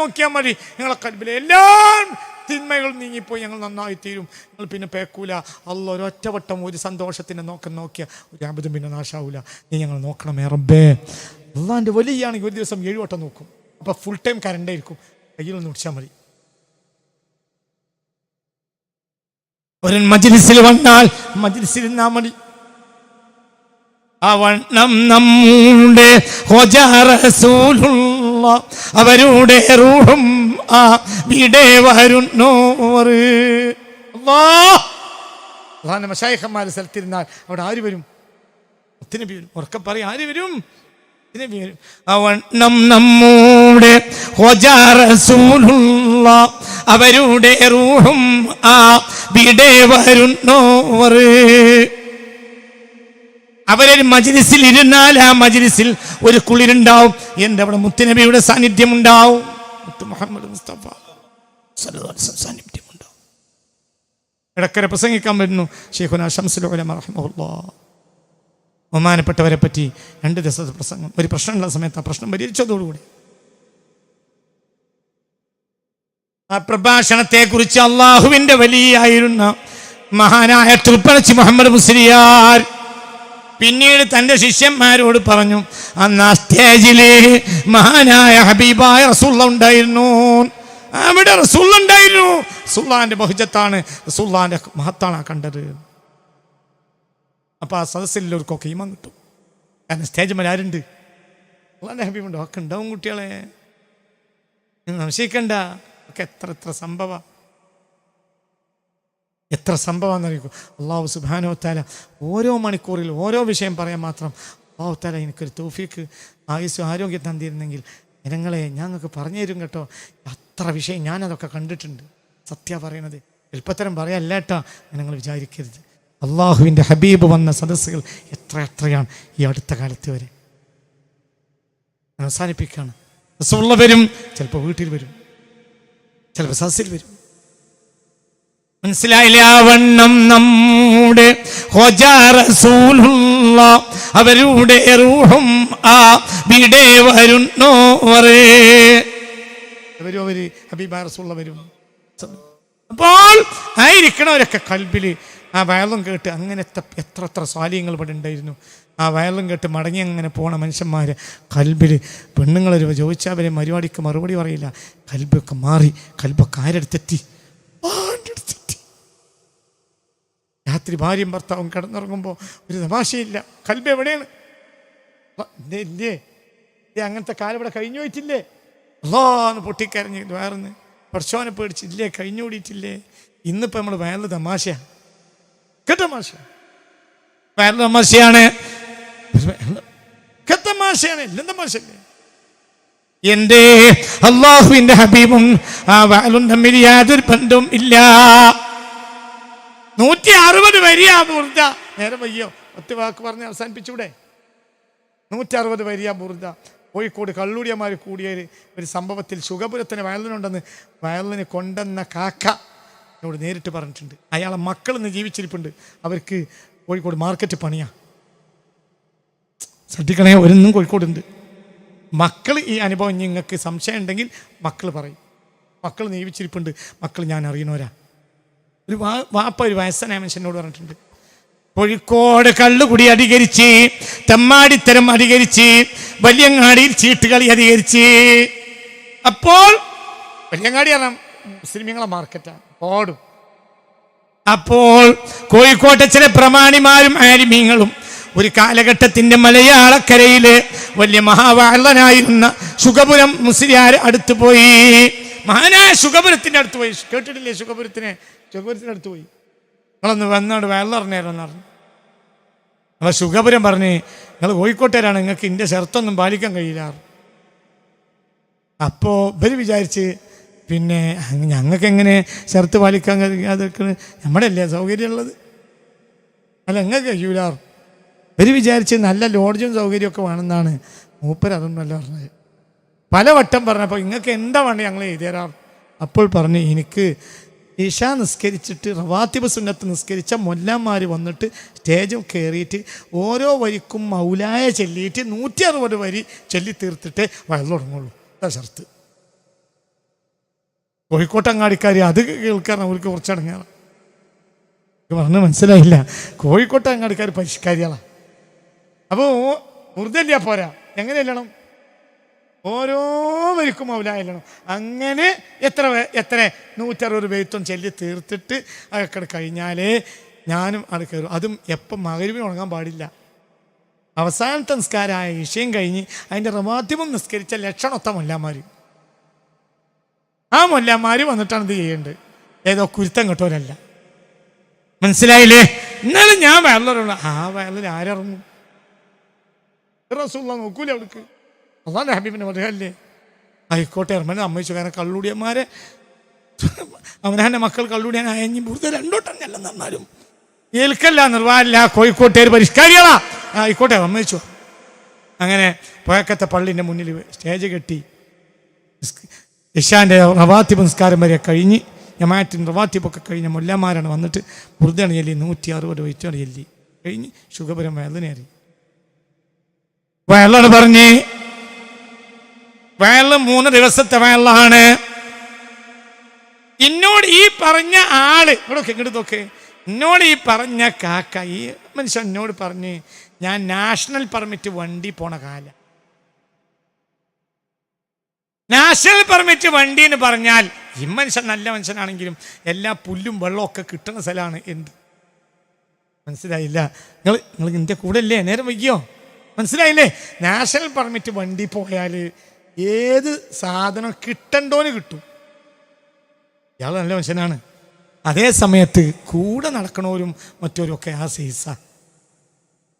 നോക്കിയാൽ മതി. നിങ്ങളെ കൽബിലെ എല്ലാം തിന്മകൾ നീങ്ങിപ്പോയി ഞങ്ങൾ നന്നായി തീരും നിങ്ങൾ പിന്നെ പേക്കൂല. അല്ല ഒരൊറ്റവട്ടം ഒരു സന്തോഷത്തിന് നോക്കം നോക്കിയ ഒരു അബദ്ധം പിന്നെ നാശാവൂല. നീ ഞങ്ങൾ നോക്കണമേ റബ്ബേ. അള്ളാന്റെ വലിയാണെങ്കിൽ ഒരു ദിവസം ഏഴുവട്ടം നോക്കും. അപ്പോൾ ഫുൾ ടൈം കരണ്ടായിരിക്കും കയ്യിൽ നിന്ന് പിടിച്ചാൽ മതി. ഒരു മജിലിസിൽ വന്നാൽ മജിലിസിൽ നിന്നാ മതി. അവണ്ണം നമ്മുടെ ഹോജ റസൂലുള്ള അവരുടെ റൂഹും ആ വിടെ വരുന്നോർ മഷായിഖന്മാർ സ്ഥലത്തിരുന്നാൽ അവിടെ ആര് വരും? ഒത്തിരി വരും. ഉറക്കെ പറയും ആര് വരും? അവണ്ണം നമ്മുടെ അവരുടെ റൂഹും ആ വിടെ വരുന്നോർ അവരൊരു മജ്ലിസിൽ ഇരുന്നാൽ ആ മജ്ലിസിൽ ഒരു കുളിരുണ്ടാവും. എന്റെ അവിടെ മുത്തുനബിയുടെ സാന്നിധ്യം ഉണ്ടാവും മുത്ത് മുഹമ്മദ് മുസ്തഫ ഇടക്കര പ്രസംഗിക്കാൻ വരുന്നു. ഷെയ്ഖുന ഷംസുൽ റഹ്മുല്ലാ ബഹുമാനപ്പെട്ടവരെ പറ്റി രണ്ട് ദിവസത്തെ പ്രസംഗം. ഒരു പ്രശ്നമുള്ള സമയത്ത് ആ പ്രശ്നം പരിഹരിച്ചതോടുകൂടി. ആ പ്രഭാഷണത്തെക്കുറിച്ച് അള്ളാഹുവിന്റെ വലിയായിരുന്ന മഹാനായ തൃപ്പണച്ചി മുഹമ്മദ് മുസ്ലിയാർ പിന്നീട് തന്റെ ശിഷ്യന്മാരോട് പറഞ്ഞു അന്ന് ആ സ്റ്റേജിൽ മഹാനായ ഹബീബായ റസൂള്ള ഉണ്ടായിരുന്നു. അവിടെ റസൂള്ള ഉണ്ടായിരുന്നു. ബഹുജത്താണ് റസൂള്ളാന്റെ മഹത്താണ് കണ്ടത്. അപ്പൊ ആ സദസ്സിലുള്ളവർക്കൊക്കെ ഈമം കിട്ടും. കാരണം സ്റ്റേജ് മേലെ ആരുണ്ട്? ഹബീബുണ്ട്. ഒക്കെ ഉണ്ടാവും കുട്ടികളെ സംശയിക്കണ്ട. ഒക്കെ എത്ര എത്ര സംഭവ എത്ര സംഭവം എന്നറിയിക്കും അള്ളാഹു സുബാനോ താല ഓരോ മണിക്കൂറിൽ ഓരോ വിഷയം പറയാൻ മാത്രം അള്ളാഹു താല എനിക്കൊരു തോഫിക്ക് ആയുസ് ആരോഗ്യം തന്നിരുന്നെങ്കിൽ ജനങ്ങളെ ഞങ്ങൾക്ക് പറഞ്ഞു തരും കേട്ടോ. അത്ര വിഷയം ഞാനതൊക്കെ കണ്ടിട്ടുണ്ട്. സത്യ പറയണത്. എളുപ്പത്തരം പറയല്ല കേട്ടോ. നിങ്ങൾ വിചാരിക്കരുത്. അള്ളാഹുവിന്റെ ഹബീബ് വന്ന സദസ്സുകൾ എത്ര എത്രയാണ് ഈ അടുത്ത കാലത്ത് വരെ. അവസാനിപ്പിക്കുകയാണ്. റസൂള്ള വരും ചിലപ്പോൾ വീട്ടിൽ വരും. ചിലപ്പോൾ സദസ്സിൽ വരും. മനസ്സിലായില്ല? ആ വണ്ണം നമ്മുടെ അവരുടെ റൂഹും ആ വിടെ വരുന്നോ വരും. അവർ ഹബീബ റസൂള്ള വരും അപ്പോൾ ആയിരിക്കണവരൊക്കെ കൽബിൽ ആ വയലും കേട്ട് അങ്ങനത്തെ എത്ര എത്ര സ്വാലിയങ്ങൾ ഇവിടെ ഉണ്ടായിരുന്നു. ആ വയലും കേട്ട് മടങ്ങി അങ്ങനെ പോണ മനുഷ്യന്മാർ കൽബിൽ പെണ്ണുങ്ങളൊരു ചോദിച്ചാൽ അവരെ മരുവാടിക്ക് മറുപടി പറയില്ല. കൽബൊക്കെ മാറി കൽബൊക്കെ ആരെടുത്തെത്തി? രാത്രി ഭാര്യയും ഭർത്താവും കിടന്നുറങ്ങുമ്പോൾ ഒരു തമാശയില്ല. കൽബ് എവിടെയാണ്? അ, ഇല്ലേ അങ്ങനത്തെ കാലം ഇവിടെ കഴിഞ്ഞു പോയിട്ടില്ലേ? അള്ളാന്ന് പൊട്ടിക്കരഞ്ഞ് വേറെന്ന്. പഠിച്ചോനെ പേടിച്ചില്ലേ കഴിഞ്ഞു കൂടിയിട്ടില്ലേ ഇന്നിപ്പോൾ നമ്മൾ വയറിൽ തമാശയാണ്. കെട്ടമാശ വയറിൽ തമാശയാണ്. കെട്ടമാശയാണ് എല്ലാം തമാശല്ലേ എന്റെ അള്ളാഹുവിന്റെ ഹബീബും ആ വയലും തമ്മിൽ യാതൊരു ബന്ധവും ഇല്ല. നൂറ്റി അറുപത് വരിയാ ബുർദ. നേരെ വയ്യോ ഒറ്റ വാക്ക് പറഞ്ഞ് അവസാനിപ്പിച്ചൂടെ? നൂറ്റി അറുപത് വരിയാ ബുർദ. കോഴിക്കോട് കള്ളൂടിയന്മാർ കൂടിയ ഒരു- ഒരു സംഭവത്തിൽ സുഖപുരത്തിന് വയലിനുണ്ടെന്ന് വയലിന് കൊണ്ടെന്ന കാക്ക എന്നോട് നേരിട്ട് പറഞ്ഞിട്ടുണ്ട്. അയാളെ മക്കൾ ഇന്ന് ജീവിച്ചിരിപ്പുണ്ട്. അവർക്ക് കോഴിക്കോട് മാർക്കറ്റ് പണിയാ. ശ്രദ്ധിക്കണേ ഒരെന്നും കോഴിക്കോടുണ്ട്. മക്കൾ ഈ അനുഭവം നിങ്ങൾക്ക് സംശയം ഉണ്ടെങ്കിൽ മക്കൾ പറയും. മക്കൾ ജീവിച്ചിരിപ്പുണ്ട്. മക്കൾ ഞാൻ അറിയണവരാ ഒരു വാ വാപ്പ ഒരു വയസ്സനായ മനുഷ്യനോട് പറഞ്ഞിട്ടുണ്ട്. കോഴിക്കോട് കള്ളുകുടി അധികരിച്ച് തെമ്മാടിത്തരം അധികരിച്ച് വലിയങ്ങാടിയിൽ ചീട്ടുകളി അധികരിച്ച്. അപ്പോൾ വലിയങ്ങാടി പറഞ്ഞ മുസ്ലിമീങ്ങളെ മാർക്കറ്റാണ് ഓടും. അപ്പോൾ കോഴിക്കോട്ടെ ചില പ്രമാണിമാരും ആരിമീങ്ങളും ഒരു കാലഘട്ടത്തിന്റെ മലയാളക്കരയിലെ വലിയ മഹാവാളനായിരുന്ന സുഖപുരം മുസ്ലിയാർ അടുത്ത് പോയി. മഹാനായ സുഖപുരത്തിന്റെ അടുത്ത് പോയി. കേട്ടിട്ടില്ലേ സുഖപുരത്തിനെ? സുഖപുരത്തിന്റെ അടുത്ത് പോയി. നിങ്ങളൊന്ന് വന്നോട് വെള്ളറിഞ്ഞേരെന്ന് പറഞ്ഞു അപ്പൊ സുഖപുരം പറഞ്ഞ് നിങ്ങൾ കോഴിക്കോട്ടുകാരാണ് നിങ്ങൾക്ക് ഇന്റെ ശർത്തൊന്നും പാലിക്കാൻ കഴിയില്ല. അപ്പോൾ ഇവർ വിചാരിച്ച് പിന്നെ ഞങ്ങൾക്ക് എങ്ങനെ ശർത്ത് പാലിക്കാൻ കഴിയാതൊക്കെ നമ്മുടെ അല്ലേ സൗകര്യമുള്ളത്? അല്ല നിങ്ങൾക്ക് കഴിയൂലാർ ഇവർ വിചാരിച്ച് നല്ല ലോഡ്ജും സൗകര്യമൊക്കെ വേണമെന്നാണ് മൂപ്പർ അതൊന്നുമല്ല പറഞ്ഞത്. പലവട്ടം പറഞ്ഞപ്പോൾ നിങ്ങൾക്ക് എന്താ വേണ്ടത് ഞങ്ങൾ എഴുതിയരാം. അപ്പോൾ പറഞ്ഞു എനിക്ക് ഇഷ നിസ്കരിച്ചിട്ട് റവാത്തിബ് സുന്നത്ത് നിസ്കരിച്ച മൊല്ലന്മാർ വന്നിട്ട് സ്റ്റേജും കയറിയിട്ട് ഓരോ വരിക്കും മൗലായ ചൊല്ലിയിട്ട് നൂറ്റി അറുപത് വരി ചൊല്ലി തീർത്തിട്ടേ വയൽ തുടങ്ങുള്ളൂ അതാ ഷർത്ത്. കോഴിക്കോട്ടങ്ങാടിക്കാർ അത് കേൾക്കാൻ അവർക്ക് കുറച്ചടങ്ങാണ് പറഞ്ഞ് മനസ്സിലായില്ല. കോഴിക്കോട്ടങ്ങാടിക്കാർ പരിഷ്കാരികളാണ് അപ്പോൾ വെറുതെ പോരാ? എങ്ങനെ ഓരോ വരിക്കും അങ്ങനെ എത്ര എത്ര? നൂറ്ററുപത് ബെയ്ത്തും ചൊല്ലി തീർത്തിട്ട് അതൊക്കെ കഴിഞ്ഞാലേ ഞാനും അത് കയറും അതും എപ്പം മകരുവിന് ഉണങ്ങാൻ പാടില്ല. അവസാനത്തെ നിസ്കാരമായ വിഷയം കഴിഞ്ഞ് അതിന്റെ റമാധ്യമം നിസ്കരിച്ച ലക്ഷണൊത്ത മൊല്ലാമാർ ആ മൊല്ലാമാർ വന്നിട്ടാണ് ഇത് ചെയ്യേണ്ടത്. ഏതോ കുരുത്തം കെട്ടവരല്ല. മനസ്സിലായില്ലേ? എന്നാലും ഞാൻ വയറിലുള്ള ആ വയറിൽ ആരിറങ്ങും? റസൂള്ള നോക്കൂലേ അവൾക്ക് അതാണ് ഹബീബിന്റെ മതകല്ലേ ആയിക്കോട്ടെ ഇറമനെ അമ്മച്ചു കാരണം കള്ളുടിയന്മാരെ. അവനാന്റെ മക്കൾ കള്ളുടിയാൻ അയഞ്ഞി പൂർത്തി രണ്ടോട്ടം ചെല്ലം തന്നാലും ഏൽക്കല്ല നിർവാല കോഴിക്കോട്ടേര് പരിഷ്കാരികളാ. ആയിക്കോട്ടെ അമ്മച്ചു അങ്ങനെ പുഴക്കത്തെ പള്ളിന്റെ മുന്നിൽ സ്റ്റേജ് കെട്ടി. ഇഷാന്റെ റവാത്തിബ് നിസ്കാരം വരെ കഴിഞ്ഞ് ഞമാറ്റിൻ റവാത്തിബൊക്കെ കഴിഞ്ഞ മുല്ലമാരാണ് വന്നിട്ട് ബുർദാണ് ചെല്ലി നൂറ്റി അറുപത് വയറ്റാണ് കഴിഞ്ഞ് ശുഖപുരം വേദനയേറി വയലാണ് പറഞ്ഞ് വയൽ മൂന്ന് ദിവസത്തെ വയലാണ് എന്നോട് ഈ പറഞ്ഞ ആൾ ഇവിടെ ഇങ്ങോട്ട് നോക്ക് എന്നോട് ഈ പറഞ്ഞ കാക്ക ഈ മനുഷ്യൻ എന്നോട് പറഞ്ഞ് ഞാൻ നാഷണൽ പെർമിറ്റ് വണ്ടി പോണ കാല. നാഷണൽ പെർമിറ്റ് വണ്ടി എന്ന് പറഞ്ഞാൽ ഈ മനുഷ്യൻ നല്ല മനുഷ്യനാണെങ്കിലും എല്ലാ പുല്ലും വെള്ളവും ഒക്കെ കിട്ടുന്ന സ്ഥലമാണ് എന്ത്? മനസ്സിലായില്ല. നിങ്ങൾ നിങ്ങൾ എന്റെ കൂടെ അല്ലേ? നേരം വയ്യോ മനസ്സിലായില്ലേ? നാഷണൽ പെർമിറ്റ് വണ്ടി പോയാൽ ഏത് സാധനം കിട്ടണ്ടോന്ന് കിട്ടും. ഇയാൾ നല്ല മനുഷ്യനാണ്. അതേ സമയത്ത് കൂടെ നടക്കണവരും മറ്റവരൊക്കെ ആ സീസ.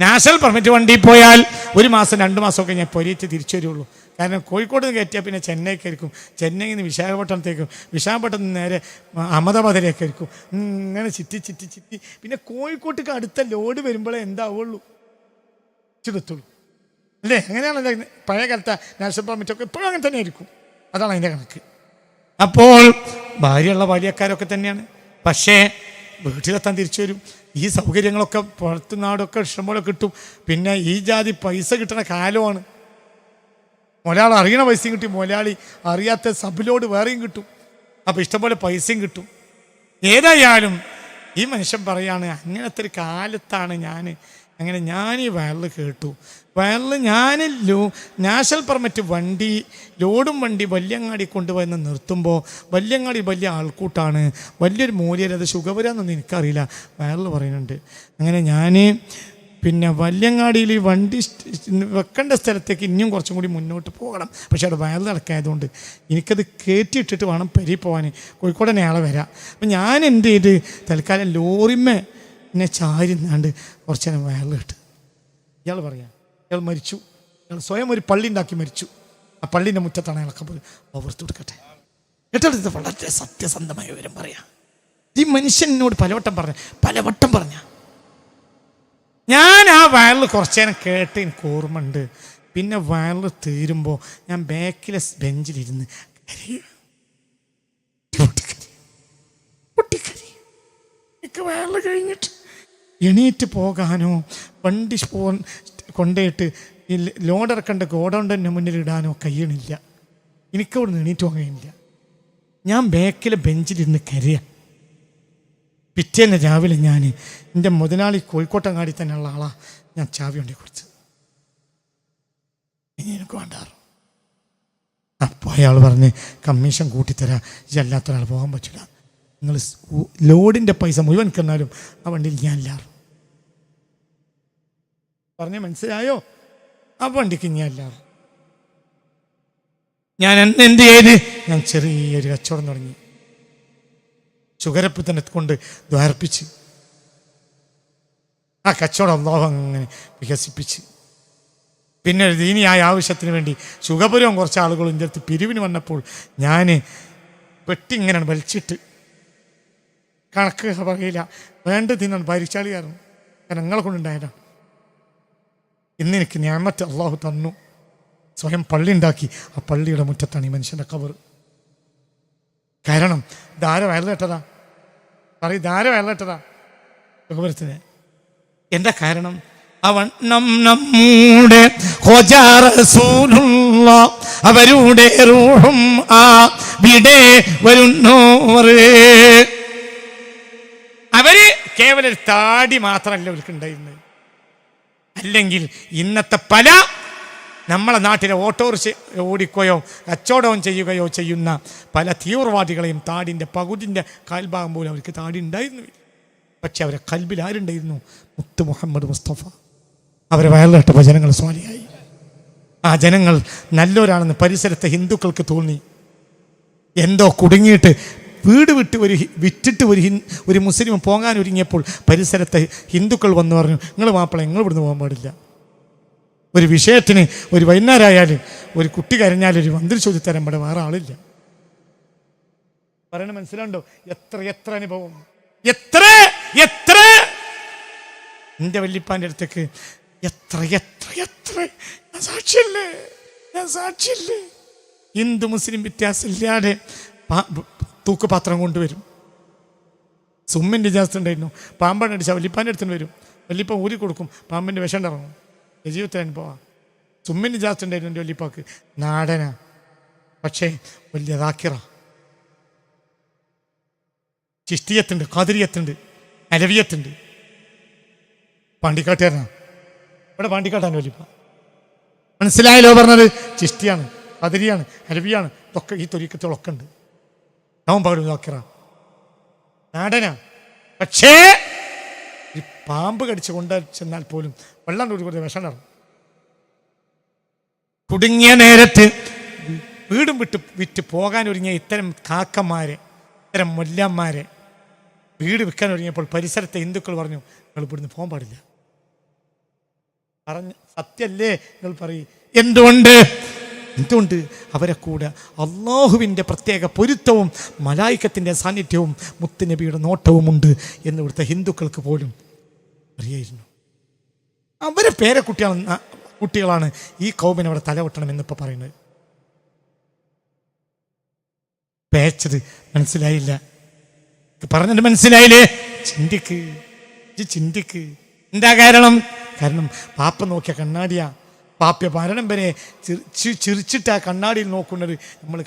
നാഷണൽ പെർമിറ്റ് വണ്ടി പോയാൽ ഒരു മാസം രണ്ട് മാസമൊക്കെ ഞാൻ പൊരിയിട്ട് തിരിച്ചു വരുള്ളൂ കാരണം കോഴിക്കോട് നിന്ന് കയറ്റിയാൽ പിന്നെ ചെന്നൈക്കായിരിക്കും ചെന്നൈയിൽ നിന്ന് വിശാഖപട്ടണത്തേക്കും വിശാഖപട്ടണത്തിൽ നിന്ന് നേരെ അഹമ്മദാബാദിലേക്കായിരിക്കും ഇങ്ങനെ ചിറ്റി ചിറ്റി ചിറ്റി. പിന്നെ കോഴിക്കോട്ടേക്ക് അടുത്ത ലോഡ് വരുമ്പോഴേ എന്താവുള്ളൂ. ചെറുത്തുള്ളൂ അല്ലേ? അങ്ങനെയാണല്ലോ പഴയ കാലത്തെ നാഷണൽ പെർമിറ്റ് ഒക്കെ ഇപ്പോഴും അങ്ങനെ തന്നെ ആയിരിക്കും. അതാണ് അതിന്റെ കണക്ക്. അപ്പോൾ ഭാര്യയുള്ള ഭാര്യക്കാരൊക്കെ തന്നെയാണ്. പക്ഷേ വീട്ടിലെത്താൻ തിരിച്ചു വരും. ഈ സൗകര്യങ്ങളൊക്കെ പുറത്തു നാടൊക്കെ ഇഷ്ടംപോലെ കിട്ടും. പിന്നെ ഈ ജാതി പൈസ കിട്ടണ കാലമാണ്. മലയാളം അറിയണ പൈസയും കിട്ടി. മലയാളി അറിയാത്ത സബിലോട് വേറെയും കിട്ടും. അപ്പോൾ ഇഷ്ടംപോലെ പൈസയും കിട്ടും. ഏതായാലും ഈ മനുഷ്യൻ പറയാണ് അങ്ങനത്തെ ഒരു കാലത്താണ് ഞാൻ അങ്ങനെ ഞാൻ ഈ വയറിൽ കേട്ടു. വയറിൽ ഞാൻ ലോ നാഷണൽ പെർമിറ്റ് വണ്ടി ലോഡും വണ്ടി വല്യങ്ങാടി കൊണ്ടുവന്ന് നിർത്തുമ്പോൾ വല്യങ്ങാടി വലിയ ആൾക്കൂട്ടാണ്. വലിയൊരു മൂല്യം അത് ശുഗപുരാന്നൊന്നും എനിക്കറിയില്ല. വയറിൽ പറയുന്നുണ്ട്. അങ്ങനെ ഞാൻ പിന്നെ വല്യങ്ങാടിയിൽ ഈ വണ്ടി വെക്കേണ്ട സ്ഥലത്തേക്ക് ഇനിയും കുറച്ചും കൂടി മുന്നോട്ട് പോകണം. പക്ഷേ അവിടെ വയൽ നടക്കായതുകൊണ്ട് എനിക്കത് കയറ്റിയിട്ടിട്ട് വേണം പെരി പോകാൻ കോഴിക്കോട് ആളെ വരാം. അപ്പം ഞാൻ എന്ത് ചെയ്ത്? തൽക്കാലം ലോറിമേ എന്നെ ചാരിന്നാണ്ട് കുറച്ച് നേരം വയലിലിട്ട് ഇയാൾ പറയാം ഇയാൾ മരിച്ചു. ഇയാൾ സ്വയം ഒരു പള്ളി ഉണ്ടാക്കി മരിച്ചു. ആ പള്ളിന്റെ മുറ്റത്താണ് അയാളൊക്കെ പോയി ഓർത്ത് കൊടുക്കട്ടെ ഏറ്റെടുത്ത് വളരെ സത്യസന്ധമായ വിവരം പറയാം. ഈ മനുഷ്യനോട് പലവട്ടം പറഞ്ഞ പലവട്ടം പറഞ്ഞ. ഞാൻ ആ വയറിൽ കുറച്ച് നേരം കേട്ട് എനിക്ക് ഓർമ്മയുണ്ട് പിന്നെ വയറിൽ തീരുമ്പോൾ ഞാൻ ബാക്കിലെ ബെഞ്ചിലിരുന്ന് കരയുക പൊട്ടിക്കരയും. പൊട്ടിക്കരയും. എനിക്ക് വയറിൽ കഴിഞ്ഞിട്ട് എണീറ്റ് പോകാനോ വണ്ടി പോ കൊണ്ടേട്ട് ഈ ലോഡ് ഇറക്കേണ്ട ഗോഡൗണ്ടിന്റെ മുന്നിൽ ഇടാനോ കഴിയണില്ല. എനിക്കവിടെ എണീറ്റ് പോകാൻ കഴിയില്ല ഞാൻ ബാക്കിലെ ബെഞ്ചിലിരുന്ന് കരയ. പിറ്റേന്ന് രാവിലെ ഞാൻ എന്റെ മുതലാളി കോഴിക്കോട്ടങ്ങാടി തന്നെയുള്ള ആളാ ഞാൻ ചാവി കൊണ്ടി കൊടുത്ത് ഇനി എനിക്ക് വേണ്ടാറ് അപ്പോൾ അയാൾ പറഞ്ഞ് കമ്മീഷൻ കൂട്ടിത്തരാം ഇതല്ലാത്ത ഒരാൾ പോകാൻ പറ്റില്ല നിങ്ങൾ ലോഡിന്റെ പൈസ മുഴുവൻ കിടന്നാലും ആ വണ്ടിയിൽ ഞാൻ ഇല്ലാറ് പറഞ്ഞ മനസ്സിലായോ? ആ വണ്ടിക്ക് ഞാൻ എല്ലാവരും ഞാൻ എന്ത് ചെയ്ത്? ഞാൻ ചെറിയൊരു കച്ചവടം തുടങ്ങി. ചുകരപ്പ് തന്നെ കൊണ്ട് ദ്വാരപ്പിച്ച്. ആ കച്ചവടം അള്ളാഹു അങ്ങനെ വികസിപ്പിച്ച്. പിന്നെ ദീനിയായ ആവശ്യത്തിന് വേണ്ടി സുഖപുരവും കുറച്ച് ആളുകൾ എന്റെ അടുത്ത് പിരിവിന് വന്നപ്പോൾ ഞാൻ പെട്ടി ഇങ്ങനെയാണ് വലിച്ചിട്ട്. കണക്ക് പറയില്ല വേണ്ട തിന്നാണ് ഭരിച്ചാളിയായിരുന്നു കാരണം നിങ്ങളെ കൊണ്ടുണ്ടായതാണ്. ഇന്ന് എനിക്ക് ഞാമത്ത് അള്ളാഹു തന്നു. സ്വയം പള്ളി ഉണ്ടാക്കി ആ പള്ളിയുടെ മുറ്റത്താണ് ഈ മനുഷ്യന്റെ കവർ കാരണം ധാര വയലിട്ടതാ പറയും ധാര വയലിട്ടതാ ബഹുപരത്തിന് എന്താ കാരണം? അവണ്ണം നമ്മുടെ അവരുടെ റൂഹും ആ വിടെ അവർ കേവലം താടി മാത്രമല്ല അവർക്ക് ഉണ്ടായിരുന്നത് അല്ലെങ്കിൽ ഇന്നത്തെ പല നമ്മളെ നാട്ടിലെ ഓട്ടോറിക്ഷ ഓടിക്കുകയോ കച്ചവടവും ചെയ്യുകയോ ചെയ്യുന്ന പല തീവ്രവാദികളെയും താടിന്റെ പകുതിന്റെ കാൽഭാഗം പോലും അവർക്ക് താടി ഉണ്ടായിരുന്നില്ല പക്ഷെ അവരെ കൽബിൽ ആരുണ്ടായിരുന്നു? മുത്ത് മുഹമ്മദ് മുസ്തഫ. അവരെ വയറിലിട്ടപ്പോൾ ജനങ്ങൾ സ്വാലിയായി. ആ ജനങ്ങൾ നല്ലവരാണെന്ന് പരിസരത്തെ ഹിന്ദുക്കൾക്ക് തോന്നി. എന്തോ കുടുങ്ങിയിട്ട് വീട് വിട്ട് ഒരു വിറ്റിട്ട് ഒരു ഒരു മുസ്ലിം പോകാൻ ഒരുങ്ങിയപ്പോൾ പരിസരത്തെ ഹിന്ദുക്കൾ വന്ന് പറഞ്ഞു നിങ്ങൾ മാപ്പിള നിങ്ങൾ ഇവിടുന്ന് പോകാൻ പാടില്ല. ഒരു വിഷയത്തിന് ഒരു വൈകുന്നേരമായാലും ഒരു കുട്ടി കരഞ്ഞാൽ ഒരു മന്ത്രി ചോദിത്തരാൻ പാടെ വേറെ ആളില്ല. പറയണ മനസ്സിലാണ്ടോ? എത്ര എത്ര അനുഭവം? എത്ര എത്ര? എന്റെ വല്യപ്പാന്റെ അടുത്തേക്ക് എത്ര എത്ര എത്ര? സാക്ഷിയല്ലേ? സാക്ഷിയല്ലേ? ഹിന്ദു മുസ്ലിം വ്യത്യാസമില്ലാതെ തൂക്കുപാത്രം കൊണ്ടുവരും. സുമ്മിന്റെ ജാസ്തി ഉണ്ടായിരുന്നു. പാമ്പാണ് അടിച്ചാൽ വലിപ്പാന്റെ അടുത്തുനിന്ന് വരും. വലിപ്പം ഊരി കൊടുക്കും. പാമ്പിന്റെ വിഷം ഇറങ്ങും. ജീവിതത്തിൽ അനുഭവം സുമ്മിന്റെ ജാസ്തി ഉണ്ടായിരുന്നു എന്റെ വലിപ്പാക്ക് നാടന. പക്ഷേ വലിയ ദാക്കിറ. ചിഷ്ടിയത്തുണ്ട് കാതിരിയത്തുണ്ട് അലവിയത്തുണ്ട്. പാണ്ടിക്കാട്ടുകാരനാണ് ഇവിടെ പാണ്ടിക്കാട്ടാണ് വലിപ്പ മനസ്സിലായല്ലോ പറഞ്ഞത്? ചിഷ്ടിയാണ് കതിരിയാണ് അരവിയാണ് ഇതൊക്കെ ഈ തൊലിക്കത്തുകളൊക്കെ ഉണ്ട്. അവൻ നോക്കറ. നാടനാ. പക്ഷേ ഈ പാമ്പ് കടിച്ച് കൊണ്ട് ചെന്നാൽ പോലും വെള്ളം കൂടി വിഷം ഇറങ്ങും കുടുങ്ങിയ നേരത്ത് വീടും വിട്ട് വിറ്റ് പോകാൻ ഒരുങ്ങിയ ഇത്തരം കാക്കന്മാരെ ഇത്തരം മുല്ലന്മാരെ വീട് വിൽക്കാൻ ഒരുങ്ങിയപ്പോൾ പരിസരത്തെ ഹിന്ദുക്കൾ പറഞ്ഞു നിങ്ങൾ ഇവിടുന്ന് പോകാൻ പാടില്ല. പറഞ്ഞ സത്യല്ലേ നിങ്ങൾ പറയും. എന്തുകൊണ്ട്? എന്തുകൊണ്ട്? അവരെ കൂടെ അള്ളാഹുവിന്റെ പ്രത്യേക പൊരുത്തവും മലായിക്കത്തിന്റെ സാന്നിധ്യവും മുത്തുനബിയുടെ എന്ന് ഇവിടുത്തെ ഹിന്ദുക്കൾക്ക് പോലും അറിയായിരുന്നു. അവരെ പേരക്കുട്ടിയാണ് ന- കുട്ടികളാണ് ഈ കൗമിനെ അവിടെ തലവെട്ടണം എന്നിപ്പോൾ പറയുന്നത്. പേച്ചത് മനസ്സിലായില്ല. പറഞ്ഞിട്ട് മനസ്സിലായില്ലേ? ചിന്തിക്ക്. ചിന്തിക്ക്. എന്താ കാരണം? കാരണം പാപ്പ നോക്കിയ കണ്ണാടിയാ. പാപ്യ മരണം വരെ ചിരിച്ചിട്ട് ആ കണ്ണാടിയിൽ നോക്കുന്നത് നമ്മൾ